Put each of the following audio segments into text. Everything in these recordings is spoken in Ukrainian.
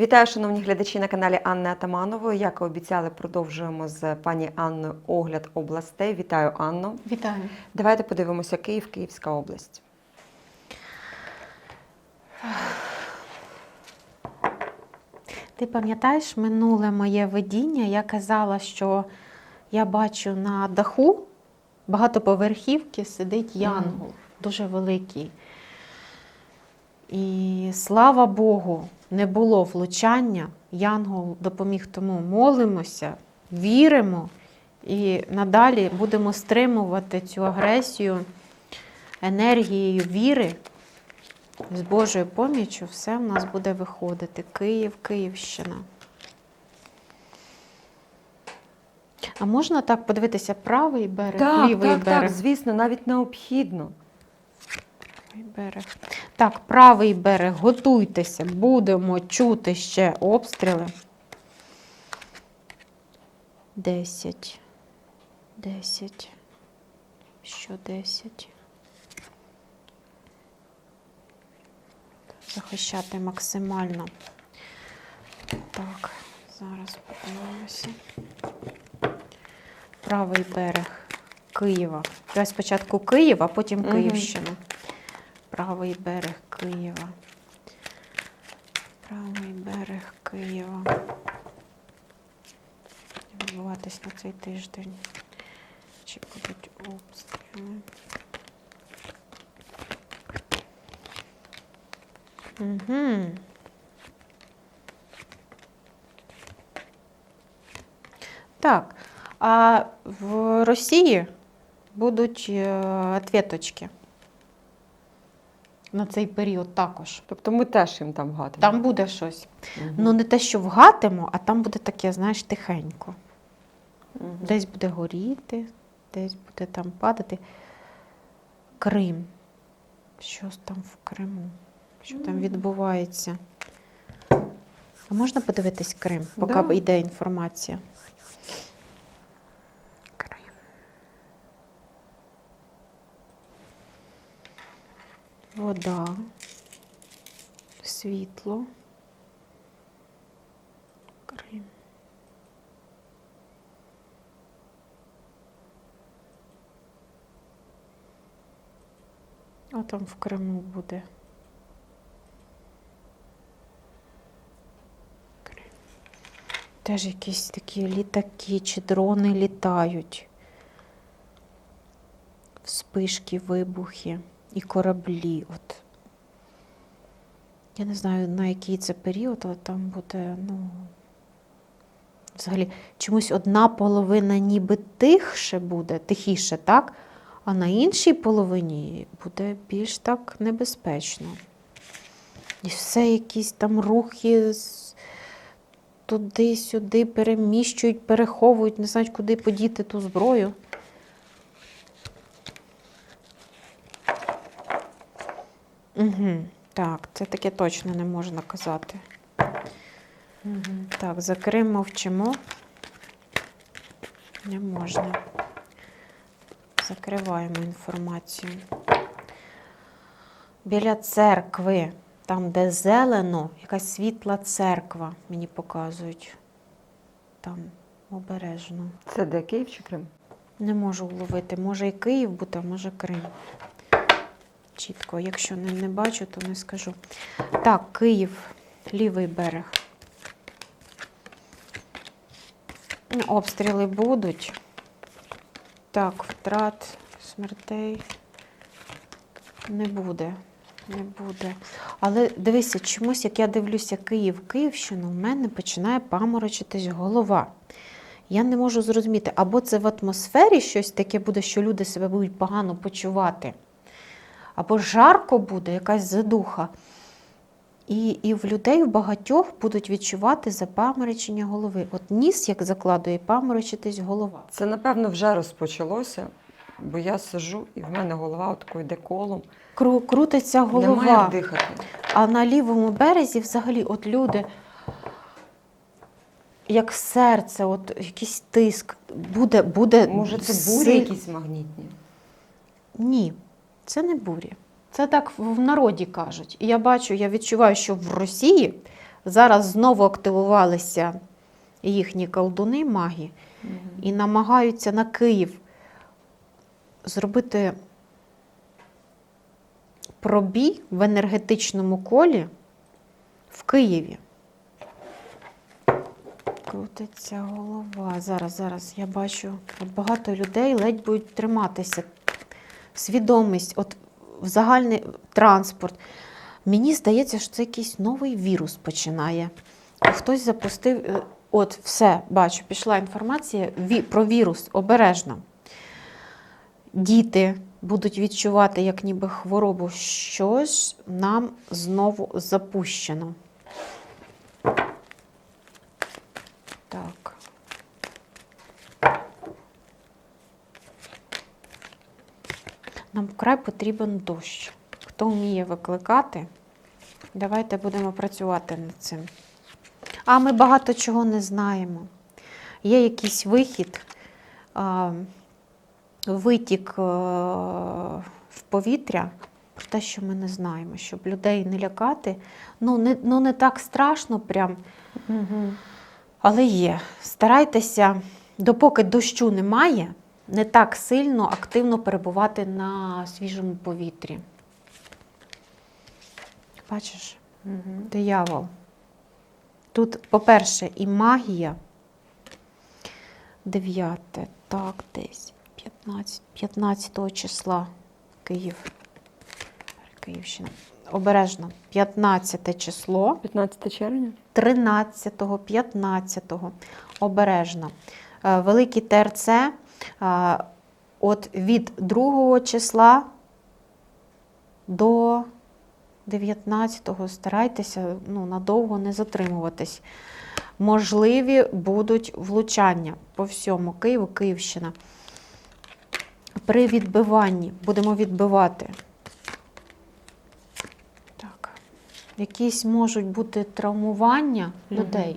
Вітаю, шановні глядачі на каналі Анни Атаманової. Як і обіцяли, продовжуємо з пані Анною огляд областей. Вітаю, Анно. Вітаю. Давайте подивимося Київ, Київська область. Ти пам'ятаєш минуле моє видіння? Я казала, що я бачу на даху багатоповерхівки сидить янгол, дуже великий. І слава Богу, не було влучання. Янгол допоміг тому молимося, віримо і надалі будемо стримувати цю агресію енергією віри. З Божою поміччю все в нас буде виходити. Київ, Київщина. А можна так подивитися правий берег, Так, лівий так, берег? так, звісно, навіть необхідно. Берег. Так, правий берег, готуйтеся, будемо чути ще обстріли. Десять. Десять. Що десять? Захищати максимально. Так, зараз подивимося. Правий берег Києва. Давай спочатку Київ, а потім. Київщина. Правий берег Києва. Правий берег Києва. Відбуватись на цей тиждень. Чи будуть обстріли? Угу. Так, а в Росії будуть е, ответочки на цей період також. Тобто ми теж їм там гатимо. Там буде щось. Ну, не те, що вгатимо, а там буде таке, знаєш, тихенько. Десь буде горіти, десь буде там падати. Крим. Що ж там в Криму? Що там відбувається? А можна подивитись Крим, поки Да. йде інформація? Вода. Світло. Крим. А там в Криму буде. Крим. Теж якісь такі літаки чи дрони літають. Вспишки, вибухи і кораблі. От. Я не знаю, на який це період, але там буде, ну. Взагалі, чомусь одна половина ніби тихше буде, тихіше, так? А на іншій половині буде більш так небезпечно. І все якісь там рухи туди-сюди переміщують, переховують, не знають, куди подіти ту зброю. Угу. Так, це таке точно не можна казати. Угу. Так, за Крим мовчимо. Не можна. Закриваємо інформацію. Біля церкви, там, де зелено, якась світла церква, мені показують. Там обережно. Це де Київ чи Крим? Не можу вловити. Може і Київ бути, а може Крим. Чітко, якщо не, не бачу, то не скажу. Так, Київ, лівий берег. Обстріли будуть. Так, втрат, смертей не буде. Не буде. Але дивися, чомусь, як я дивлюся Київ, Київщину, в мене починає паморочитись голова. Я не можу зрозуміти, або це в атмосфері щось таке буде, що люди себе будуть погано почувати, або жарко буде, якась задуха. І, і в людей в багатьох будуть відчувати запаморочення голови. От ніс, як закладує, паморочитись голова. Це, напевно, вже розпочалося, бо я сижу і в мене голова отако йде колом. Кру, крутиться голова. як дихати. А на лівому березі взагалі от люди, як серце, от якийсь тиск, буде. буде Може, це бурі якісь магнітні? Ні, це не бурі. Це так в народі кажуть. І я бачу, я відчуваю, що в Росії Зараз знову активувалися їхні колдуни, маги, і намагаються на Київ зробити пробій в енергетичному колі в Києві. Крутиться голова. Зараз, зараз я бачу, от багато людей ледь будуть триматися. Свідомість, от в загальний транспорт. Мені здається, що це якийсь новий вірус починає. Хтось запустив, е, от все, бачу, пішла інформація про вірус обережно. Діти будуть відчувати, як ніби хворобу, щось нам знову запущено. Так. Нам вкрай потрібен дощ. Хто вміє викликати, давайте будемо працювати над цим. А ми багато чого не знаємо. Є якийсь вихід, витік е, в повітря про те, що ми не знаємо, щоб людей не лякати. Ну, не, ну, не так страшно прям. Угу. Але є. Старайтеся, допоки дощу немає, не так сильно активно перебувати на свіжому повітрі. Бачиш, Угу. диявол. Тут, по-перше, і магія. Дев'яте, так, десь. 15, 15 числа Київ. Київщина. Обережно. 15 число. 15 червня. 13-го, 15-го. Обережно. Е, Великий ТРЦ от від 2 числа до 19-го старайтеся ну, надовго не затримуватись. Можливі будуть влучання по всьому Києву, Київщина. При відбиванні будемо відбивати. Так. Якісь можуть бути травмування людей.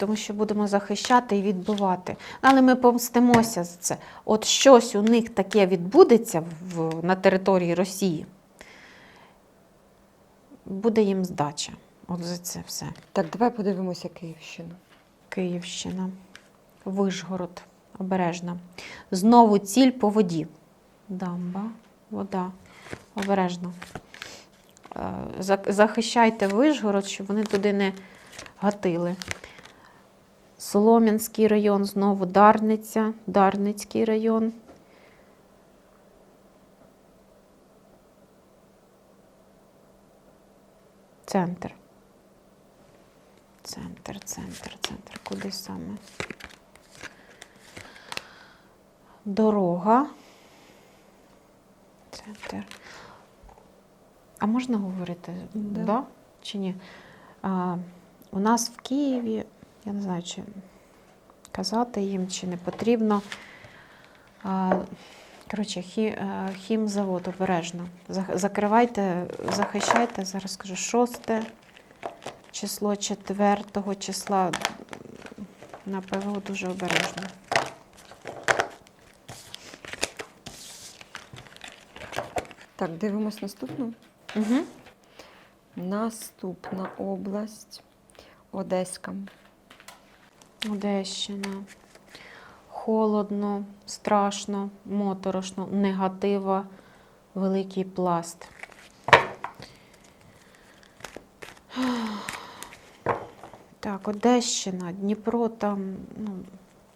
Тому що будемо захищати і відбивати. Але ми помстимося за це. От щось у них таке відбудеться в, на території Росії. Буде їм здача. От за це все. Так, давай подивимося Київщину. Київщина, Вишгород, обережно. Знову ціль по воді. Дамба, вода, обережно. Е, Захищайте Вишгород, щоб вони туди не гатили. Солом'янський район, знову Дарниця, Дарницький район. Центр. Центр, центр, центр. Куди саме? Дорога. Центр. А можна говорити? Да. Чи ні? А, у нас в Києві, я не знаю, чи казати їм, чи не потрібно. Коротше, е, хімзавод обережно. Закривайте, захищайте, зараз скажу, шосте число 4 числа на ПВО дуже обережно. Так, дивимось наступну. Угу. Наступна область Одеська. Одещина. Холодно, страшно, моторошно, негатива, великий пласт. Так, Одещина, Дніпро, там, ну,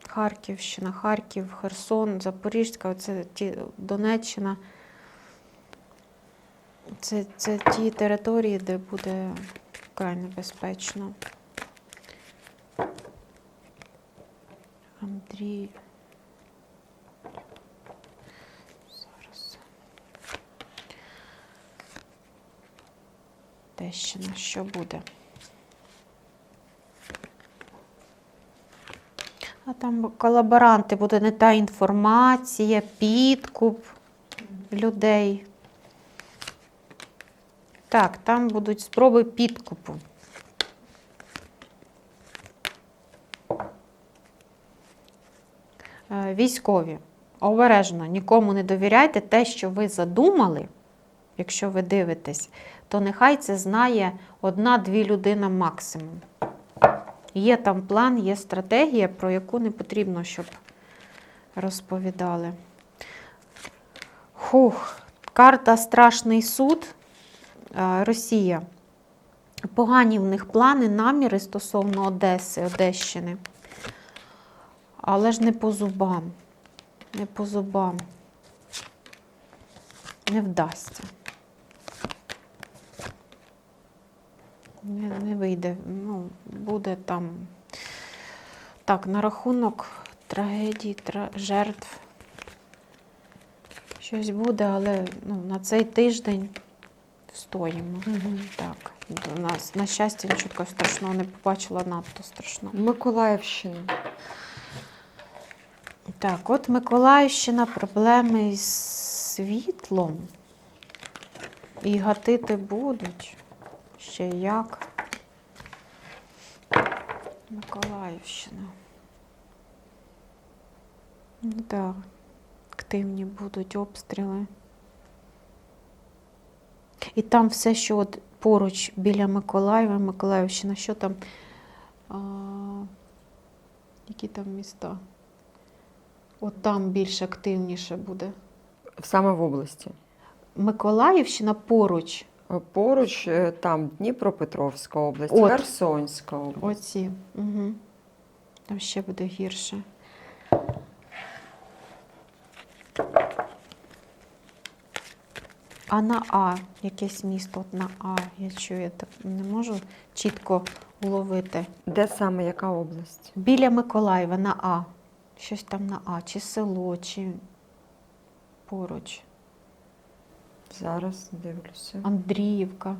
Харківщина, Харків, Херсон, Запорізька, оце ті, Донеччина. Це, це ті території, де буде вкрай небезпечно. Андрій. Зараз. Тещина, що буде? А там колаборанти, буде не та інформація, підкуп людей. Так, там будуть спроби підкупу. Військові, обережно, нікому не довіряйте те, що ви задумали, якщо ви дивитесь, то нехай це знає одна-дві людина максимум. Є там план, є стратегія, про яку не потрібно, щоб розповідали. Хух, карта Страшний суд. Е, Росія. Погані в них плани, наміри стосовно Одеси, Одещини. Але ж не по зубам. Не по зубам. Не вдасться. Не, не вийде. Ну, буде там. Так, на рахунок трагедій, тра... жертв. Щось буде, але ну, на цей тиждень встоїмо. Так, у нас, на щастя, нічого страшного не побачила надто страшно. Миколаївщина. Так, от Миколаївщина, проблеми із світлом. І гатити будуть. Ще як. Миколаївщина. Ну так, активні будуть обстріли. І там все, що от поруч біля Миколаєва, Миколаївщина, що там? А, які там міста? От там більш активніше буде. Саме в області. Миколаївщина поруч. Е, Поруч е, там Дніпропетровська область, От. Херсонська область. Оці. Угу. Там ще буде гірше. А на А, якесь місто от на А, я чую, я так не можу чітко уловити. Де саме яка область? Біля Миколаєва на А. Щось там на А, чи село, чи поруч. Зараз дивлюся. Андріївка.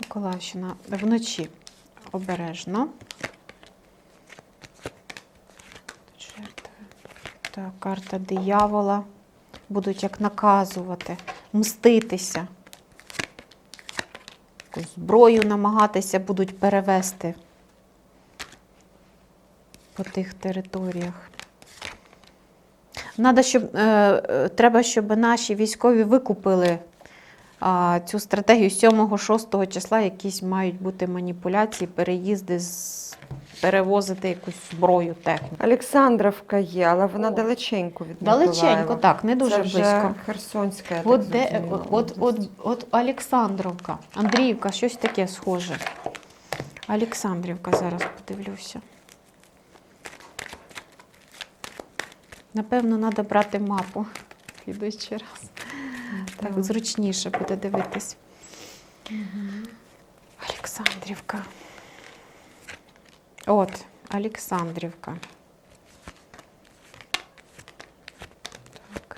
Миколаївщина вночі обережно. Так, карта диявола. Будуть як наказувати, мститися. Зброю намагатися будуть перевести по тих територіях. Надо, щоб, е, е, треба, щоб наші військові викупили цю стратегію 7-6 числа. Якісь мають бути маніпуляції, переїзди, з, перевозити якусь зброю, техніку. Олександрівка є, але вона далеченько від Далеченько, Миколаєва. так, не дуже Це вже близько. Херсонська. я От, так де, от, от, от Олександровка, Андріївка, щось таке схоже. Олександрівка зараз подивлюся. Напевно, треба брати мапу. Слідуючий раз. Так, Так. зручніше буде дивитись. Олександрівка. От, Олександрівка. Так.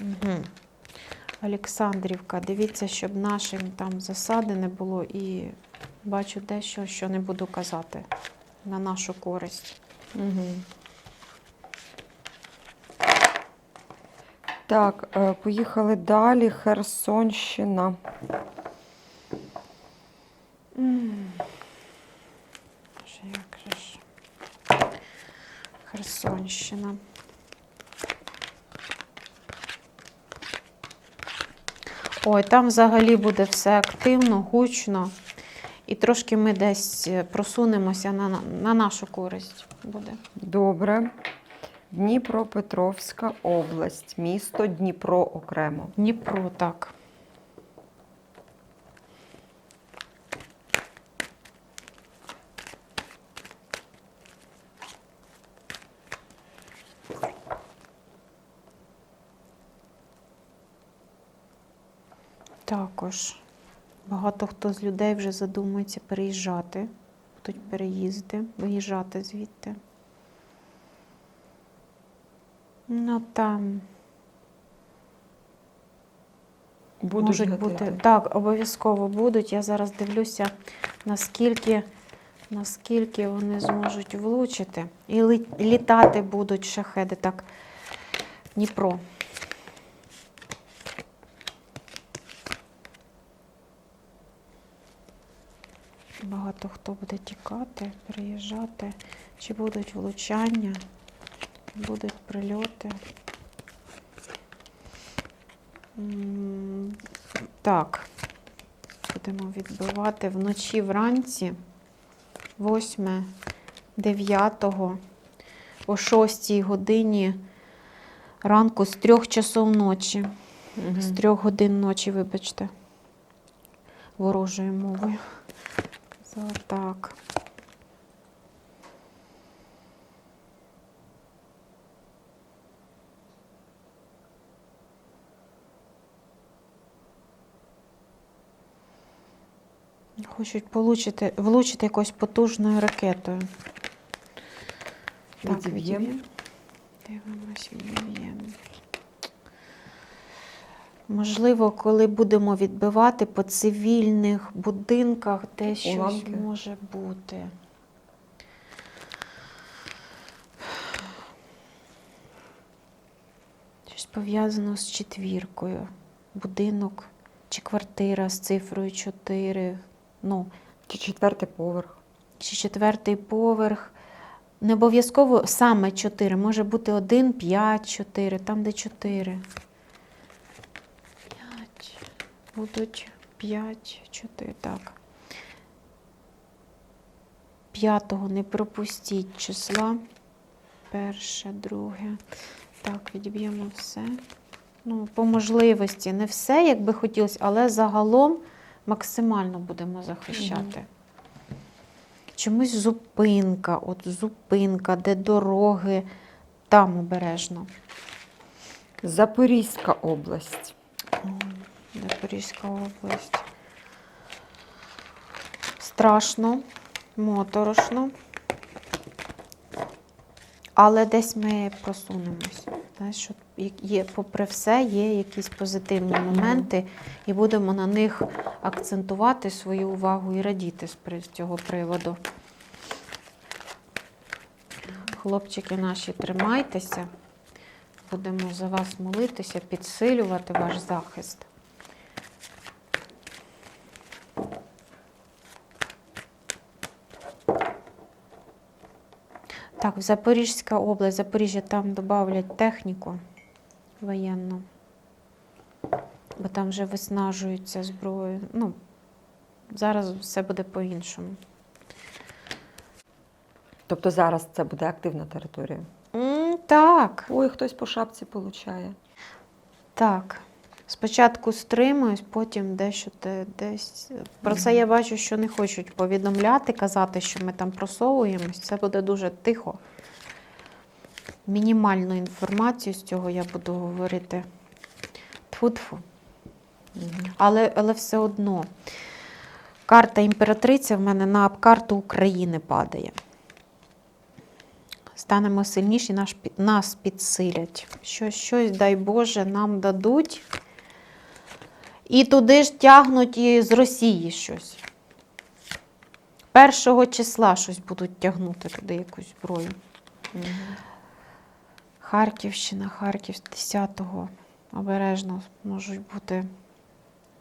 Угу. Олександрівка. Дивіться, щоб нашим там засади не було і бачу дещо, що не буду казати на нашу користь. Мгм. Так, е, поїхали далі. Херсонщина. Херсонщина. Ой, там взагалі буде все активно, гучно. І трошки ми десь е, просунемося на, на нашу користь буде. Добре. Дніпропетровська область. Місто Дніпро окремо. Дніпро, так. Також багато хто з людей вже задумується переїжджати. Будуть переїзди, виїжджати звідти. Ну там. Будуть Можуть гатити. бути. Так, обов'язково будуть. Я зараз дивлюся, наскільки, наскільки вони зможуть влучити. І літати будуть шахеди. Так, Дніпро. Багато хто буде тікати, переїжджати, чи будуть влучання, будуть прильоти. Так, будемо відбивати вночі вранці, 8, 9, о 6 годині ранку з 3 часов ночі. З трьох годин ночі, вибачте, ворожою мовою. Так. Хочуть получити, влучити якоюсь потужною ракетою. Так, Відіб'ємо. відіб'ємо. Дивимось, відіб'ємо. Можливо, коли будемо відбивати по цивільних будинках, де щось Уламки. може бути. Щось пов'язано з четвіркою. Будинок чи квартира з цифрою 4. Ну, Чи четвертий поверх. чи четвертий поверх. Не обов'язково саме 4, може бути 1, 5, 4, там де 4. 5. Будуть 5, 4, так. П'ятого не пропустіть числа. Перше, друге. Так, відіб'ємо все. Ну, по можливості, не все, як би хотілося, але загалом максимально будемо захищати. Чомусь зупинка, от зупинка, де дороги, там обережно. Запорізька область. Запорізька область. Страшно, моторошно. Але десь ми просунемось. Знаєш, що є, попри все, є якісь позитивні моменти, і будемо на них акцентувати свою увагу і радіти з цього приводу. Хлопчики наші, тримайтеся. Будемо за вас молитися, підсилювати ваш захист. Так, в Запорізька область, Запоріжжя там додавлять техніку воєнну, бо там вже виснажуються зброю. Ну, зараз все буде по-іншому. Тобто зараз це буде активна територія. М, так, Ой, хтось по шапці получає. так. Спочатку стримуюсь, потім дещо те- десь. Про це я бачу, що не хочуть повідомляти, казати, що ми там просовуємось. Це буде дуже тихо. Мінімальну інформацію з цього я буду говорити. Тфу-тфу. Але, але все одно. Карта імператриця в мене на карту України падає. Станемо сильніші, нас підсилять. Щось, щось, дай Боже, нам дадуть. І туди ж тягнуть і з Росії щось. Першого числа щось будуть тягнути туди якусь зброю. Харківщина, Харків, 10-го. Обережно можуть бути.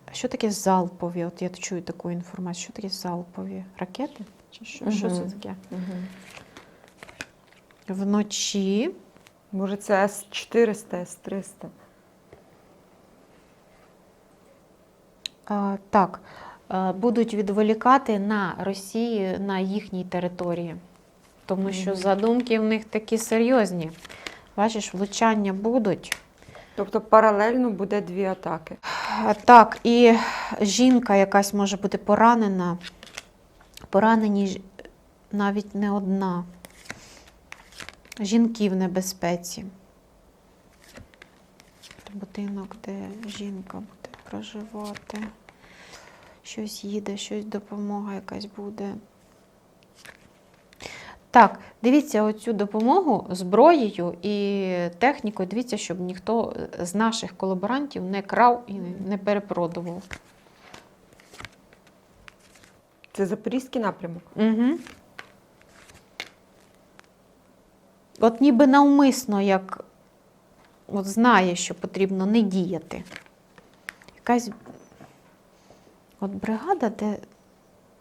А що таке залпові? От я чую таку інформацію. Що таке залпові? Ракети? Чи що, що це таке? Мгм. Вночі. Може, це С-400, С-300. Так, е, будуть відволікати на Росії на їхній території. Тому що задумки в них такі серйозні. Бачиш, влучання будуть. Тобто паралельно буде дві атаки. Так, і жінка якась може бути поранена. Поранені навіть не одна. Жінки в небезпеці. Будинок, де жінка буде проживати. Щось їде, щось допомога якась буде. Так, дивіться оцю допомогу зброєю і технікою. Дивіться, щоб ніхто з наших колаборантів не крав і не перепродував. Це Запорізький напрямок. Угу. От ніби навмисно, як от знає, що потрібно не діяти. Якась от бригада, де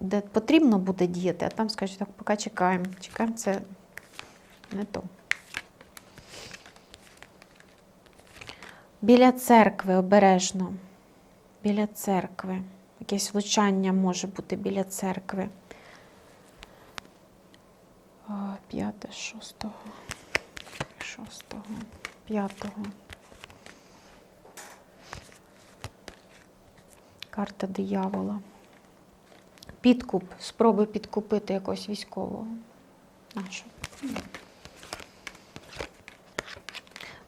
де потрібно буде діяти, а там скажуть, так, поки чекаємо. Чекаємо, це не то. Біля церкви обережно. Біля церкви. Якесь влучання може бути біля церкви. П'яте, шостого, шостого, п'ятого. Карта диявола. Підкуп. Спроби підкупити якогось військового. Нашу.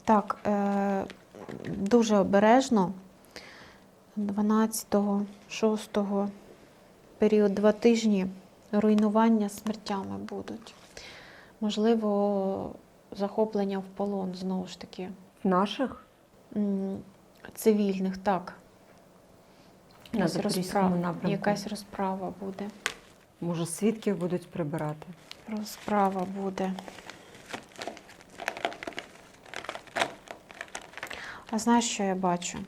Так, е, дуже обережно. 12-го, 6-го, період два тижні руйнування смертями будуть. Можливо, захоплення в полон знову ж таки. Наших Цивільних, так. На Запорізькому напрямку. якась розправа буде. Може, свідків будуть прибирати. Розправа буде. А знаєш, що я бачу?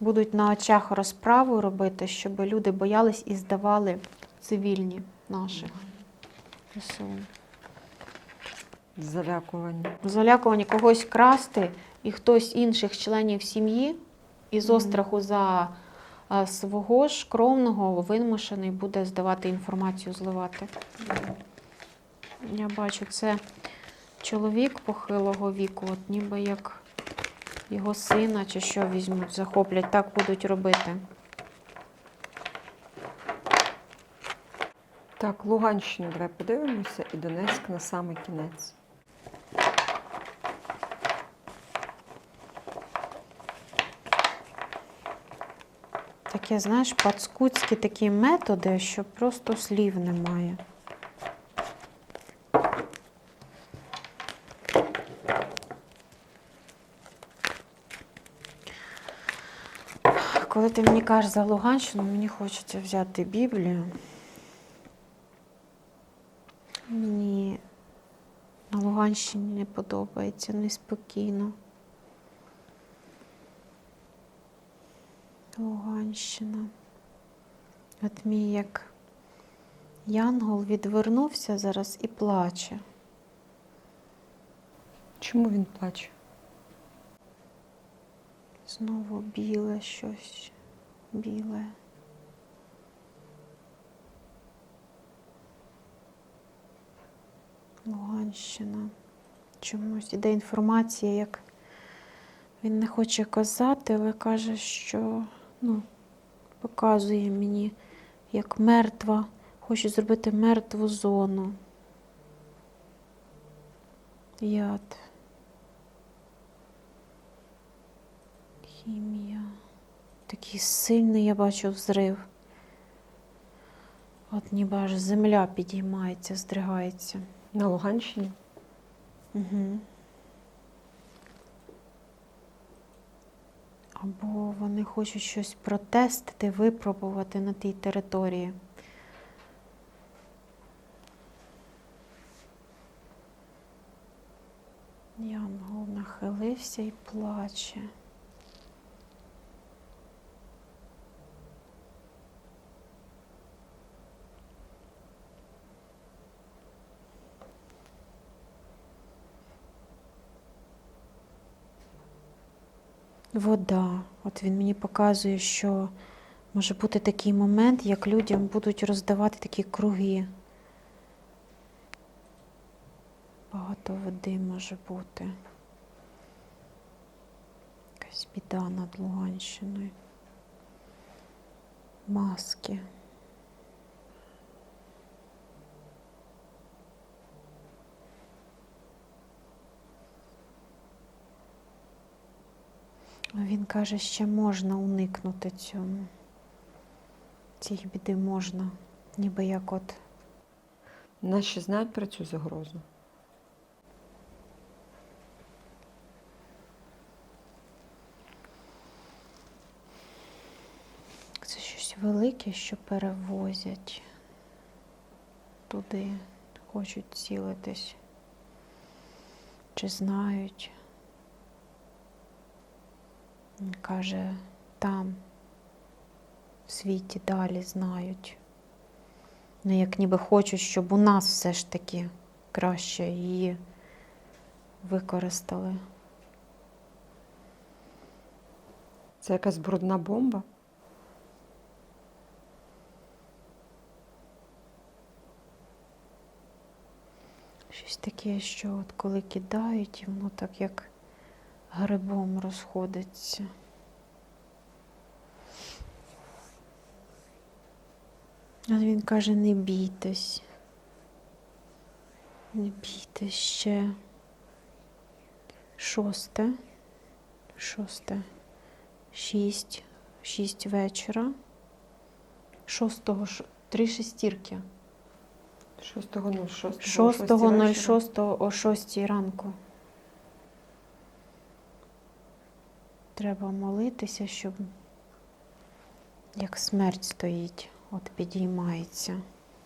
Будуть на очах розправу робити, щоб люди боялись і здавали цивільні наших. Залякування. Залякувані когось красти, і хтось інших членів сім'ї із остраху за свого ж кровного вимушений буде здавати інформацію, зливати. Я бачу, це чоловік похилого віку, от ніби як його сина чи що візьмуть, захоплять, так будуть робити. Так, Луганщину давай подивимося і Донецьк на самий кінець. Таке, знаєш, пацкуцькі такі методи, що просто слів немає. Коли ти мені кажеш за Луганщину, мені хочеться взяти Біблію. Мені на Луганщині не подобається неспокійно. Луганщина. От мій як Янгол відвернувся зараз і плаче. Чому він плаче? Знову біле щось. Біле. Луганщина. Чомусь іде інформація, як він не хоче казати, але каже, що ну, показує мені, як мертва, хоче зробити мертву зону. Яд. Хімія. Такий сильний я бачу взрив. От ніби аж земля підіймається, здригається. На Луганщині? Угу. Або вони хочуть щось протестити, випробувати на тій території. Янгол нахилився і плаче. Вода. От він мені показує, що може бути такий момент, як людям будуть роздавати такі круги. Багато води може бути. Якась біда над Луганщиною. Маски. А Він каже, ще можна уникнути цьому. Цієї біди можна, ніби як от Наші знають про цю загрозу. це щось велике, що перевозять туди, хочуть цілитись. Чи знають? Каже, там, в світі далі знають. Ну, як ніби хочуть, щоб у нас все ж таки краще її використали. Це якась брудна бомба? Щось таке, що от коли кидають, і воно так як грибом розходиться. А він каже, не бійтесь. Не бійтесь ще. Шосте. Шосте. Шість. Шість вечора. Шостого. ш- Три шестірки. 6.06. 6.06 о 6 ранку. Треба молитися, щоб як смерть стоїть, от підіймається,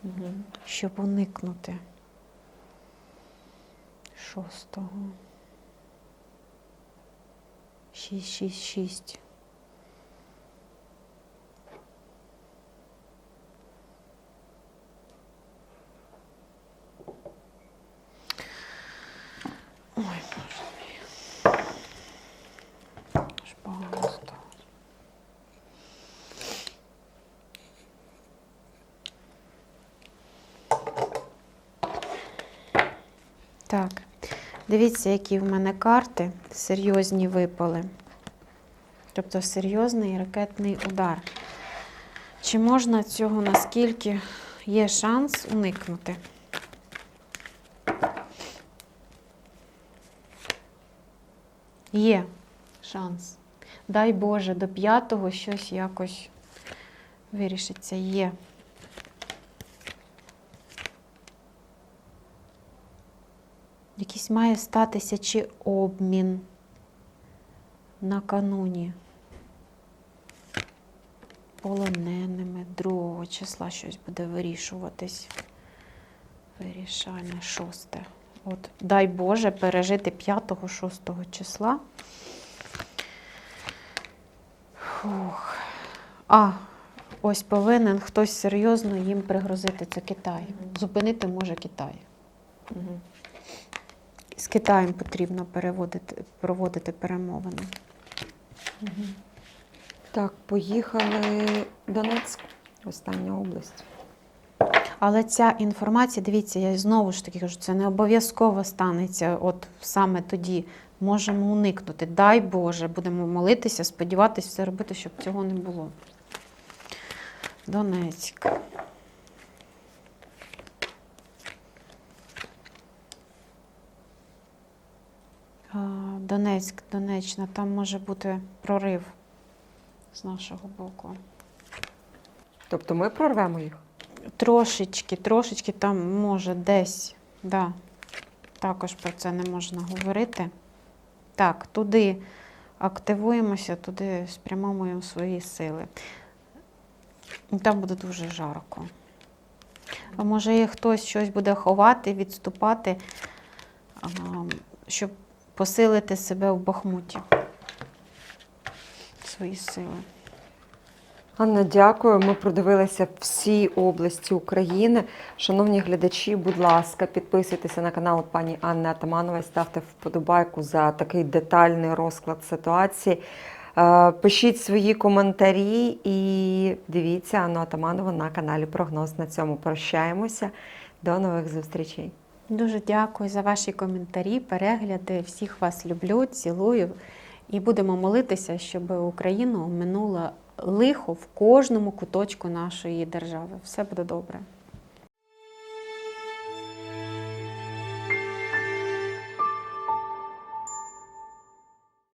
Угу. щоб уникнути. Шостого. Шість, шість, шість. Ой, боже мій. Аж погано стало. Так, дивіться, які в мене карти серйозні випали. Тобто серйозний ракетний удар. Чи можна цього наскільки є шанс уникнути? Є шанс. Дай Боже, до п'ятого щось якось вирішиться. Є. Якийсь має статися чи обмін накануні. Полоненими другого числа щось буде вирішуватись. Вирішальне шосте. От, дай Боже пережити 5-6 числа. Фух. А, ось повинен хтось серйозно їм пригрозити. Це Китай. Зупинити може Китай. Угу. З Китаєм потрібно переводити, проводити перемовини. Так, поїхали Донецьк, остання область. Але ця інформація, дивіться, я знову ж таки кажу, це не обов'язково станеться от саме тоді. Можемо уникнути. Дай Боже, будемо молитися, сподіватися, все робити, щоб цього не було. Донецьк. Донецьк, Донеччина, там може бути прорив з нашого боку. Тобто ми прорвемо їх? Трошечки, трошечки там може десь, да. Також про це не можна говорити. Так, туди активуємося, туди спрямовуємо свої сили. Там буде дуже жарко. А може, хтось щось буде ховати, відступати, щоб посилити себе в Бахмуті. Свої сили. Анна, дякую. Ми продивилися всі області України. Шановні глядачі, будь ласка, підписуйтеся на канал пані Анни Атаманової, ставте вподобайку за такий детальний розклад ситуації. Е, Пишіть свої коментарі і дивіться Анну Атаманову на каналі Прогноз. На цьому прощаємося. До нових зустрічей. Дуже дякую за ваші коментарі, перегляди. Всіх вас люблю, цілую. І будемо молитися, щоб Україну минуло лихо в кожному куточку нашої держави. Все буде добре.